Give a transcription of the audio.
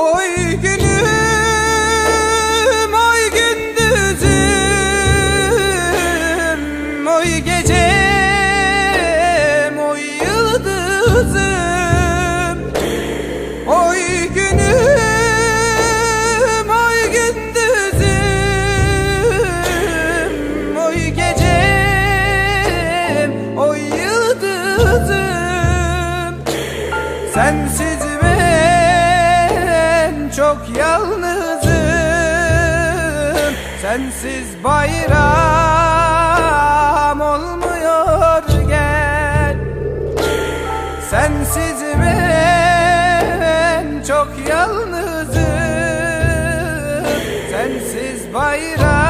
Oy günüm, oy gündüzüm Oy gecem, oy yıldızım. Oy günüm, oy gündüzüm Oy gecem, oy yıldızım. Sensiz çok yalnızım. Sensiz bayram olmuyor gel. Sensiz ben çok yalnızım. Sensiz bayram